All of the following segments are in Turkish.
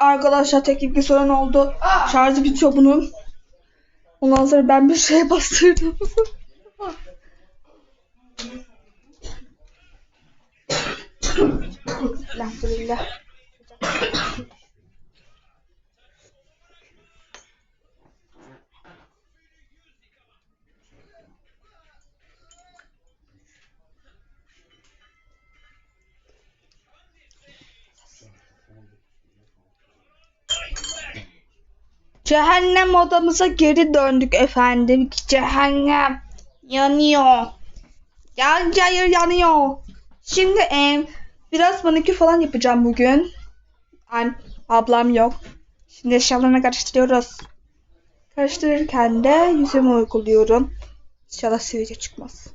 arkadaşlar teknik bir sorun oldu. Aa. Şarjı bitiyor bunun. Ondan sonra ben bir şeye bastırdım. Elhamdülillah. Cehennem odamıza geri döndük efendim. Cehennem yanıyor. Yan cayır yanıyor. Şimdi em, biraz manikür falan yapacağım bugün. An ablam yok. Şimdi eşyalarını karıştırıyoruz. Karıştırırken de yüzümü uyguluyorum. İnşallah sivilce çıkmaz.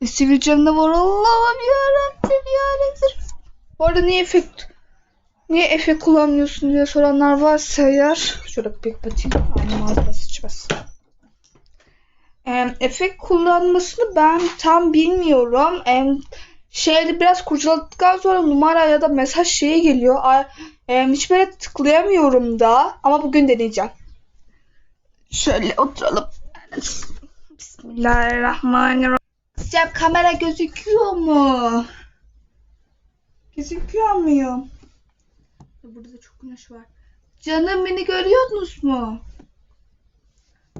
E, sivilcem var Allah'ım yarabbim yarabbim. Bu arada niye efekt Niye Efe kullanmıyorsun diye soranlar varsa eğer şöyle bir kapatayım. Annem ağzına sıçmasın. Em, Efe kullanmasını ben tam bilmiyorum. Em, şeyde biraz kurcaladıktan sonra numara ya da mesaj şeyi geliyor. Hiç böyle tıklayamıyorum da. Ama bugün deneyeceğim. Şöyle oturalım. Bismillahirrahmanirrahim. Sizce kamera gözüküyor mu? Gözüküyor muyum? Burada da çok güneş var. Canım beni görüyorsunuz mu?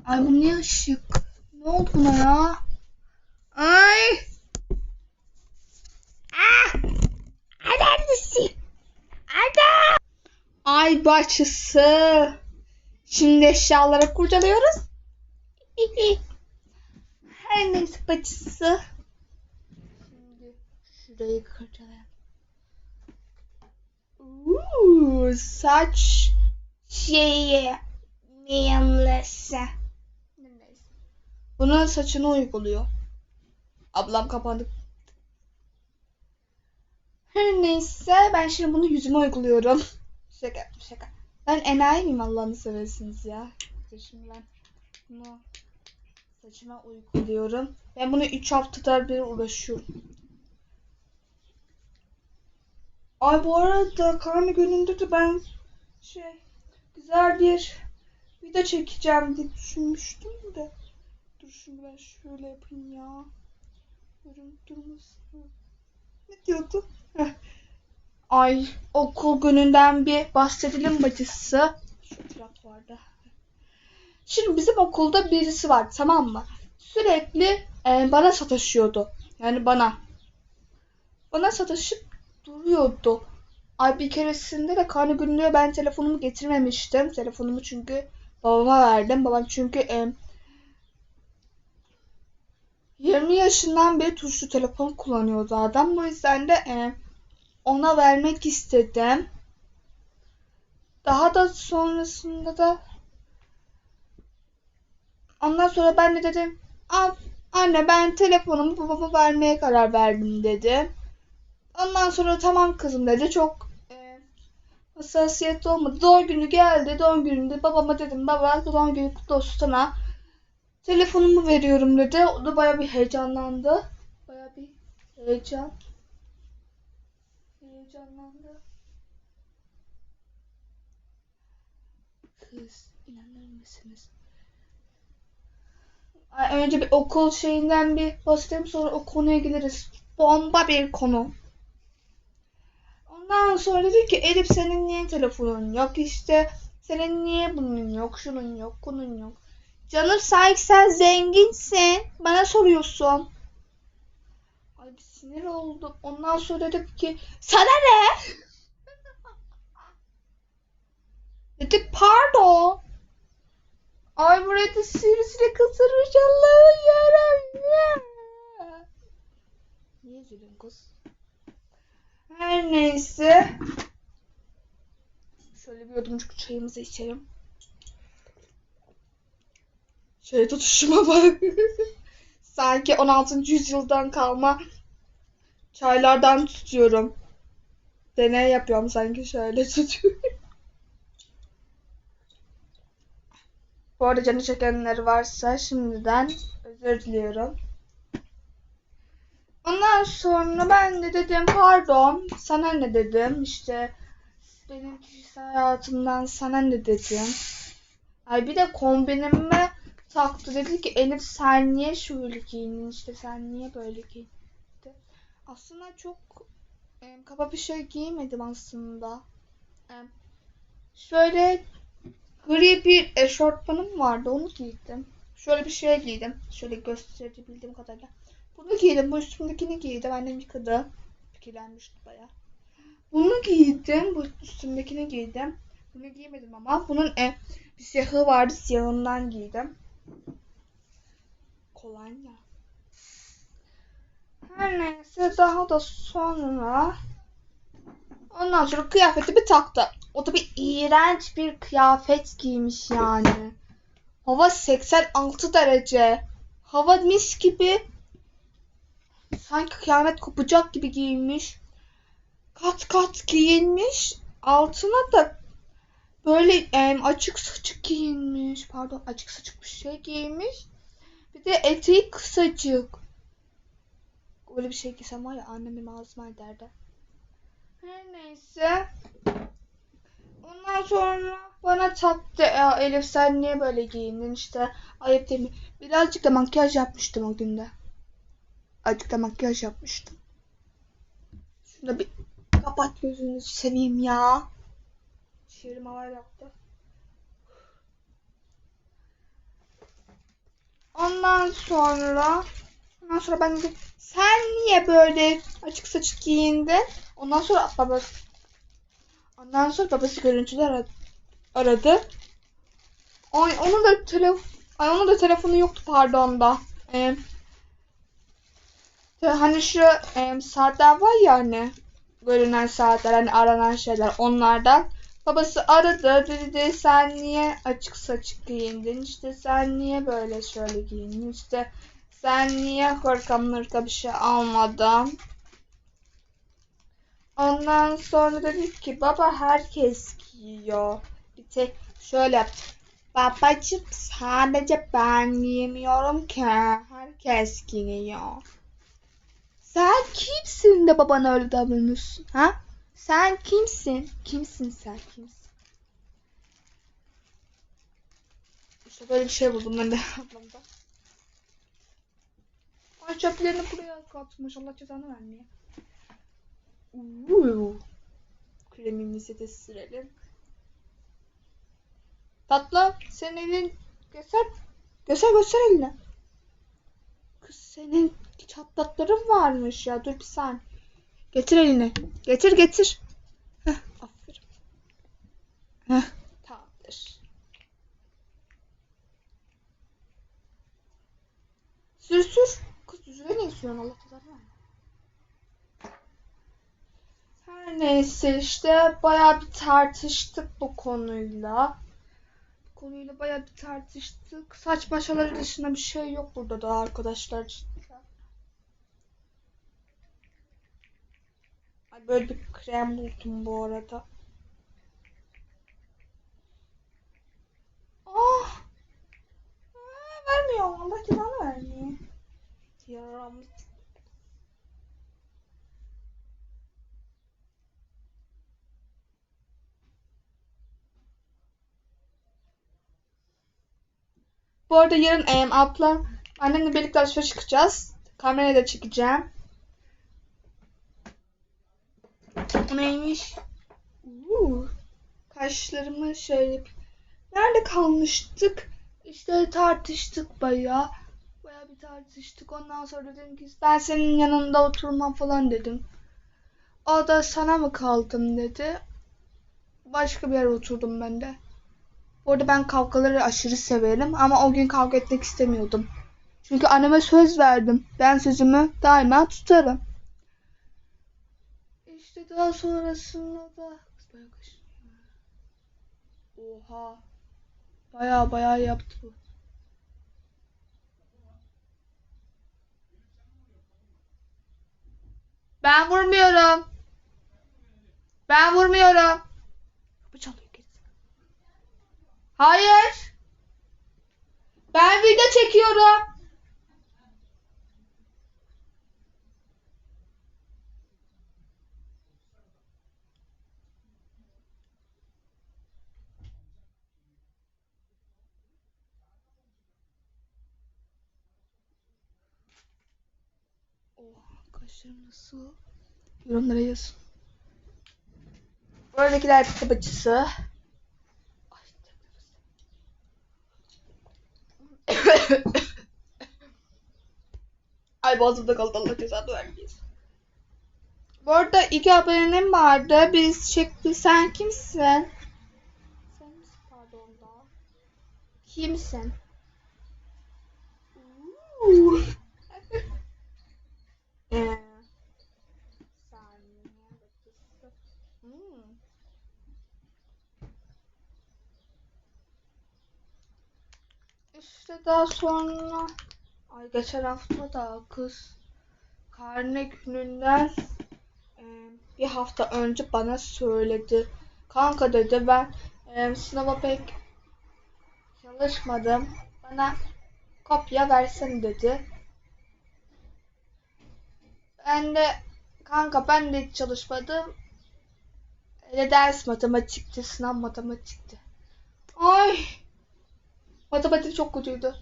Ay bu ne ışık? Ne oldu buna ya? Ay! Ah! Neredesin? Ada! Ay bahçesi. Şimdi eşyaları kurcalıyoruz. Her neyse bacısı. Şimdi şurayı kurcalayalım. Uuu, saç şeyi miyamlası. Bunun saçını uyguluyor. Ablam kapandı. Her neyse ben şimdi bunu yüzüme uyguluyorum. Şaka şaka. Ben enayi miyim Allah'ını seversiniz ya. Şimdi ben bunu saçıma uyguluyorum. Ben bunu 3 haftadır bir uğraşıyorum. Ay bu arada karnı gününde de ben şey güzel bir video çekeceğim diye düşünmüştüm de. Dur şimdi ben şöyle yapayım ya. Görün durmasın. Ne diyordu? Ay okul gününden bir bahsedelim bacısı. Şu trak vardı. Şimdi bizim okulda birisi var tamam mı? Sürekli e, bana sataşıyordu. Yani bana. Bana sataşıp duruyordu. Ay bir keresinde de karnı günlüğe ben telefonumu getirmemiştim. Telefonumu çünkü babama verdim. Babam çünkü e, 20 yaşından beri tuşlu telefon kullanıyordu adam. Bu yüzden de e, ona vermek istedim. Daha da sonrasında da ondan sonra ben de dedim anne ben telefonumu babama vermeye karar verdim dedim. Ondan sonra tamam kızım dedi. Çok e, hassasiyetli olmadı. Doğum günü geldi. Doğum gününde babama dedim baba doğum günü kutlu olsun sana. Telefonumu veriyorum dedi. O da baya bir heyecanlandı. Baya bir heyecan. Heyecanlandı. Kız inanır mısınız? Önce bir okul şeyinden bir bahsedelim sonra o konuya geliriz. Bomba bir konu. Ondan sonra dedi ki Elif senin niye telefonun yok işte senin niye bunun yok şunun yok bunun yok. Canım sanki sen zenginsin bana soruyorsun. Ay bir sinir oldum. Ondan sonra dedim ki sana ne? dedi pardon. Ay buraya da sivrisinek ısırmış Allah'ım yarabbim. Niye üzülüyorsun kız? Her neyse. Şöyle bir yudumcuk çayımızı içelim. Şöyle tutuşuma bak. Sanki 16. yüzyıldan kalma çaylardan tutuyorum. Deney yapıyorum sanki şöyle tutuyorum. Bu arada canı çekenler varsa şimdiden özür diliyorum. Ondan sonra ben de dedim pardon sana ne dedim işte benim kişisel hayatımdan sana ne dedim. Ay bir de kombinime taktı. Dedi ki Elif sen niye şöyle giyindin işte sen niye böyle giyindin. Aslında çok e, kaba bir şey giymedim aslında. E, şöyle gri bir eşortmanım vardı onu giydim. Şöyle bir şey giydim. Şöyle gösterebildiğim kadarıyla. Bunu giydim. Bu üstümdekini giydim. Annem yıkadı. Kirlenmişti baya. Bunu giydim. Bu üstümdekini giydim. Bunu giymedim ama. Bunun e, bir siyahı vardı. Siyahından giydim. Kolonya. Her neyse daha da sonra ondan sonra kıyafeti bir taktı. O da bir iğrenç bir kıyafet giymiş yani. Hava 86 derece. Hava mis gibi. Sanki kıyamet kopacak gibi giyinmiş. Kat kat giyinmiş. Altına da böyle em, açık saçık giyinmiş. Pardon açık saçık bir şey giyinmiş. Bir de eteği kısacık. Öyle bir şey giysem var ya annemin ağzıma ederdi. Her neyse. Ondan sonra bana taktı. Ya Elif sen niye böyle giyindin işte. Ayıp değil mi? Birazcık da makyaj yapmıştım o günde. Azıcık da makyaj yapmıştım. Şunu bir kapat gözünü seveyim ya. Şiirim hava yaptı. Ondan sonra ondan sonra ben dedim sen niye böyle açık saçık giyindin? Ondan sonra babası ondan sonra babası görüntülü aradı. Ay onun da telef Ay onun da telefonu yoktu pardon da. Ee, hani şu em, saatler var ya hani görünen saatler hani aranan şeyler onlardan. Babası aradı dedi sen niye açık saçık giyindin işte sen niye böyle şöyle giyindin işte sen niye hırka mırka bir şey almadın. Ondan sonra dedik ki baba herkes giyiyor. Bir tek şöyle. Babacım sadece ben giymiyorum ki. Herkes giyiyor. Sen kimsin de babana öyle davranıyorsun ha? Sen kimsin? Kimsin sen kimsin? İşte böyle bir şey buldum ben de ablamda. Ay çöplerini buraya atmış. Allah cezanı vermeye. Uuu. Kremimizi de sürelim. Tatlı senin elin göster. Göster göster elini. Kız senin çatlakların varmış ya. Dur bir saniye. Getir elini. Getir getir. Heh, aferin. Heh, tamamdır. Sür sür. Kız yüzüne niye sürüyorsun Allah vermesin. Her neyse işte bayağı bir tartıştık bu konuyla. Bu konuyla bayağı bir tartıştık. Saç başaları dışında bir şey yok burada da arkadaşlar. Ay böyle bir krem buldum bu arada. Ah! Aa, vermiyor. Allah cezanı vermiyor. Yaramız. Bu arada yarın em, abla annemle birlikte alışveriş çıkacağız. Kamerayla da çekeceğim. Bu neymiş? Uuu. Kaşlarımı şöyle... Nerede kalmıştık? İşte tartıştık bayağı. Bayağı bir tartıştık. Ondan sonra dedim ki ben senin yanında oturmam falan dedim. O da sana mı kaldım dedi. Başka bir yere oturdum ben de. Bu arada ben kavgaları aşırı severim ama o gün kavga etmek istemiyordum. Çünkü anneme söz verdim. Ben sözümü daima tutarım. Daha sonrasında da Bayağı. Oha. Baya baya yaptı bu. Ben vurmuyorum. Ben vurmuyorum. Kapı çalıyor. Hayır. Ben video çekiyorum. Kaşlarım nasıl? Yorumlara yazın. Buradakiler kitap acısı. Ay, boğazımda kaldı Allah cezanı vermeyiz. Bu arada iki abonem vardı. Birisi çekti. Sen kimsin? Sen misin pardon da? Kimsin? Uuu. Ee, saniye dakika. Hmm. İşte daha sonra ay geçen hafta da kız karne gününden e, bir hafta önce bana söyledi. Kanka dedi ben e, sınava pek çalışmadım. Bana kopya versen dedi. Ben de kanka ben de çalışmadım. Öyle ders matematikti, sınav matematikti. Ay! Matematik çok kötüydü.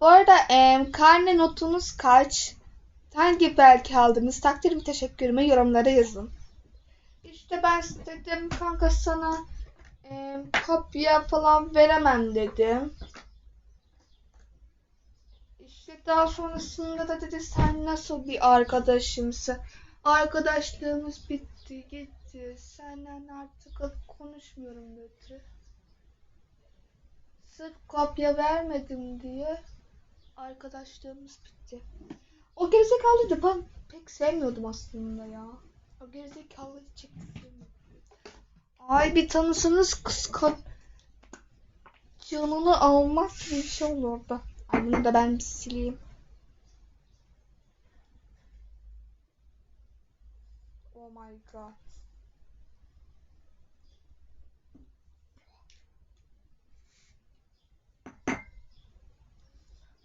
Bu arada em, karne notunuz kaç? Hangi belki aldınız? Takdirimi teşekkürümü yorumlara yazın. İşte ben dedim kanka sana em, kopya falan veremem dedim. İşte daha sonrasında da dedi sen nasıl bir arkadaşımsın? Arkadaşlığımız bitti gitti. Senden artık konuşmuyorum dedi. Sırf kopya vermedim diye arkadaşlığımız bitti. O gerizekalıyı da ben pek sevmiyordum aslında ya. O gerizekalıyı sevmiyordum. Ay bir tanısanız kıskan canını almaz bir şey olur orada. Ay bunu da ben bir sileyim. Oh my god.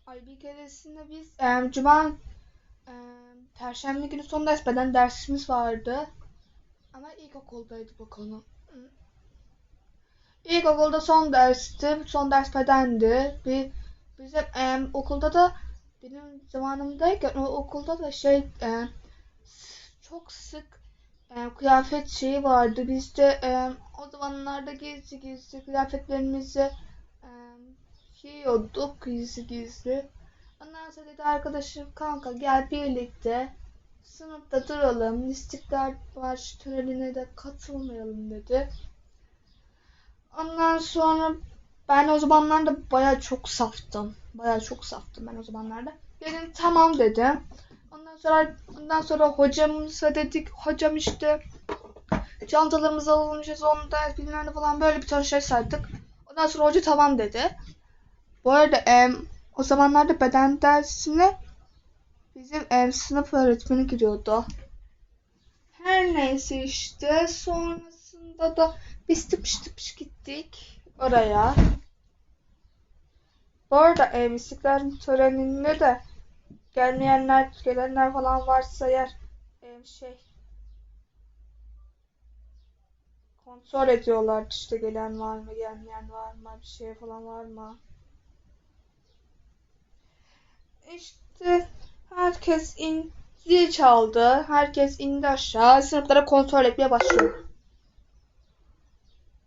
Ay bir keresinde biz em, cuma em, perşembe günü son ders beden dersimiz vardı. Ama ilkokuldaydı bu konu. İlkokulda son dersti. Son ders bedendi. Bir bizim em, okulda da benim zamanımdayken o okulda da şey em, çok sık em, kıyafet şeyi vardı. Biz de em, o zamanlarda gizli gizli kıyafetlerimizi em, giyiyorduk gizli gizli. Ondan sonra dedi arkadaşım kanka gel birlikte sınıfta duralım. İstiklal Marşı törenine de katılmayalım dedi. Ondan sonra ben o zamanlarda baya çok saftım. Baya çok saftım ben o zamanlarda. Dedim tamam dedim. Ondan sonra ondan sonra hocamıza dedik hocam işte çantalarımızı almışız onda bilmem ne falan böyle bir ton şey saydık. Ondan sonra hoca tamam dedi. Bu arada em, o zamanlarda beden dersine bizim em, sınıf öğretmeni giriyordu. Her neyse işte sonrasında da biz tıpış tıpış gittik oraya. Bu arada em, İstiklal töreninde de gelmeyenler, gelenler falan varsa eğer em, şey kontrol ediyorlar işte gelen var mı, gelmeyen var mı, bir şey falan var mı? İşte herkes in zil çaldı. Herkes indi aşağı. Sınıflara kontrol etmeye başlıyor.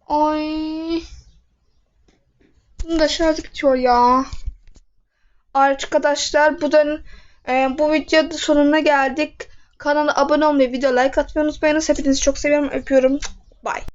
Ay. Bunun da şarjı bitiyor ya. Arkadaşlar bu da e, bu videoda sonuna geldik. Kanala abone olmayı, video like atmayı unutmayınız. Hepinizi çok seviyorum. Öpüyorum. Bye.